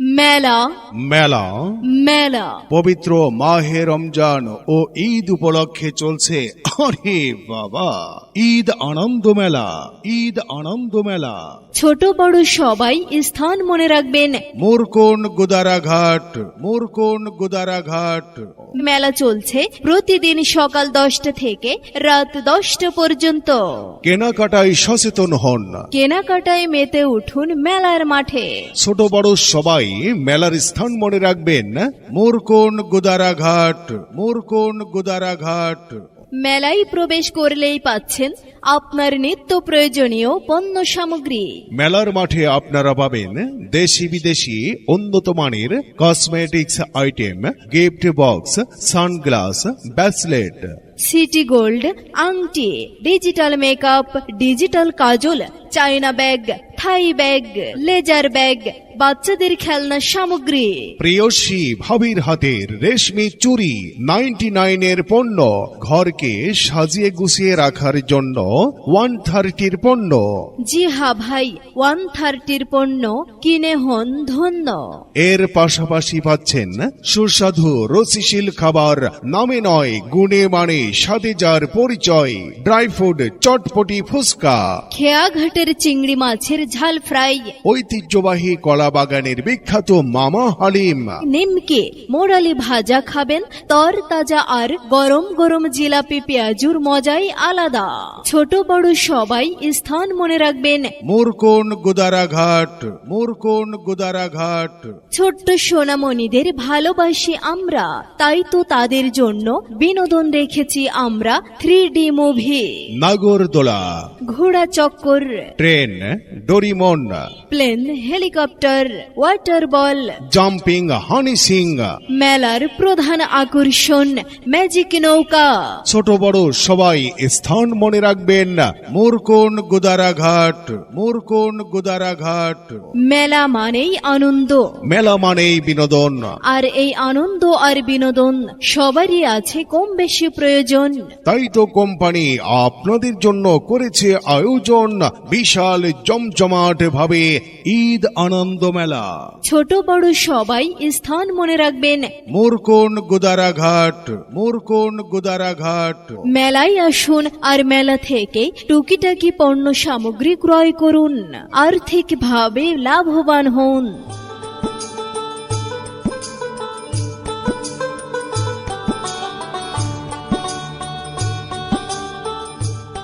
মেলা। মেলা। মেলা। পবিত্র মাহে রমজান ও ঈদ উপলক্ষে চলছে। আরে বাবা ঈদ আনন্দ মেলা ঈদ আনন্দ মেলা। ছোট বড় সবাই স্থান মনে রাখবেন। মোরকোন গোদারাঘাট মোরকোন গোদারাঘাট মেলা চলছে প্রতিদিন সকাল দশটা থেকে রাত দশটা পর্যন্ত। কেনাকাটায় সচেতন হন। কেনাকাটায় মেতে উঠুন মেলার মাঠে। ছোট বড় সবাই মেলার স্থান মনে রাখবেন। মোরকোন গোদারাঘাট মোরকোন গোদারাঘাট। মেলায় প্রবেশ করলেই পাচ্ছেন আপনার নিত্য প্রয়োজনীয় পণ্য সামগ্রী। মেলার মাঠে আপনারা পাবেন দেশি বিদেশি উন্নত মানের cosmetics item gift box sunglass bracelet city gold আংটি ডিজিটাল মেকআপ ডিজিটাল কাজল China bag Thai bag leather bag বাচ্চাদের খেলনা সামগ্রী। প্রেয়সী ভাবির হাতের রেশমি চুরি নাইনটি নাইনের পণ্য ঘরকে সাজিয়ে গুছিয়ে রাখার জন্য ওয়ান থার্টির পণ্য। জি হা ভাই ওয়ান থার্টির পণ্য কিনে হন ধন্য। এর পাশাপাশি পাচ্ছেন সুস্বাদু রসিশীল খাবার নামে নয় গুণে মানে স্বাদে যার পরিচয় ড্রাই ফুড চটপটি ফুসকা খেয়াঘাটের চিংড়ি মাছের ঝাল ফ্রাই। ঐতিহ্যবাহী কলা বাগানের বিখ্যাত মামা হালিম। নিমকে মোড়ালি ভাজা খাবেন তর তাজা আর গরম গরম জিলাপি পেঁয়াজুর মজাই আলাদা। ছোট বড় সবাই স্থান মনে রাখবেন। মোরকোন গোদারাঘাট মোরকোন গোদারাঘাট ছোট্ট সোনামণিদের ভালোবাসি আমরা তাই তো তাদের জন্য বিনোদন রেখেছি। আমরা থ্রি ডি মুভি নাগরদোলা। ঘোড়া চক্কর। Train Doraemon. Plane helicopter water ball. Jumping Honey Singh. মেলার প্রধান আকর্ষণ ম্যাজিক নৌকা। ছোট বড় সবাই স্থান মনে রাখবেন। মোরকোন গোদারাঘাট মোরকোন গোদারাঘাট। মেলা মানেই আনন্দ। মেলা মানেই বিনোদন। আর এই আনন্দ আর বিনোদন সবারই আছে কম বেশি প্রয়োজন। তাই তো কোম্পানি আপনাদের জন্য করেছে আয়োজন বিশাল জমজমাট ভাবে ঈদ আনন্দ মেলা। ছোট বড় সবাই স্থান মনে রাখবেন। মোরকোন গোদারাঘাট মোরকোন গোদারাঘাট। মেলায় আসুন আর মেলা থেকে টুকিটাকি পণ্য সামগ্রী ক্রয় করুন। আর্থিকভাবে লাভবান হন।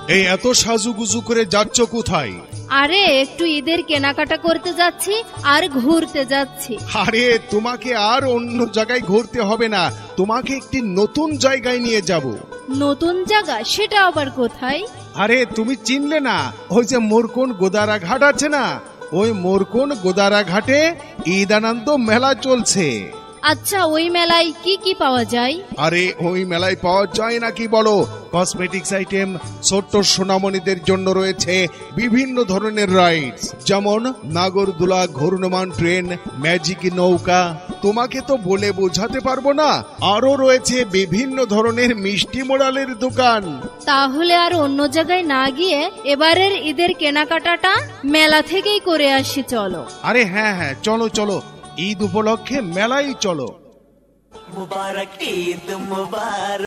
এই এত সাজুগুজু করে যাচ্ছ কোথায়? আরে একটু ঈদের কেনাকাটা করতে যাচ্ছি আর ঘুরতে যাচ্ছি। আরে তোমাকে আর অন্য জায়গায় ঘুরতে হবে না। তোমাকে একটি নতুন জায়গায় নিয়ে যাব। নতুন জায়গা? সেটা আবার কোথায়? আরে তুমি চিনলে না ওই যে মোরকোন গোদারা ঘাট আছে না? ওই মোরকোন গোদারা ঘাটে ঈদ আনন্দ মেলা চলছে। আচ্ছা ওই মেলায় কি কি পাওয়া যায়? আরে ওই মেলায় পাওয়া যায় নাকি বলো? কসমেটিক্স আইটেম ছোট্ট সোনামণিদের জন্য রয়েছে বিভিন্ন ধরনের রাইডস যেমন নাগরদোলা ঘূর্ণমান ট্রেন ম্যাজিক নৌকা। তোমাকে তো বলে বোঝাতে পারব না আরও রয়েছে বিভিন্ন ধরনের মিষ্টি মোড়ালের দোকান। তাহলে আর অন্য জায়গায় না গিয়ে এবারের ঈদের কেনাকাটাটা মেলা থেকেই করে আসি চলো। আরে হ্যাঁ হ্যাঁ চলো চলো। ঈদ উপলক্ষে মেলাই চলো। মুবারক ঈদ মুবারক।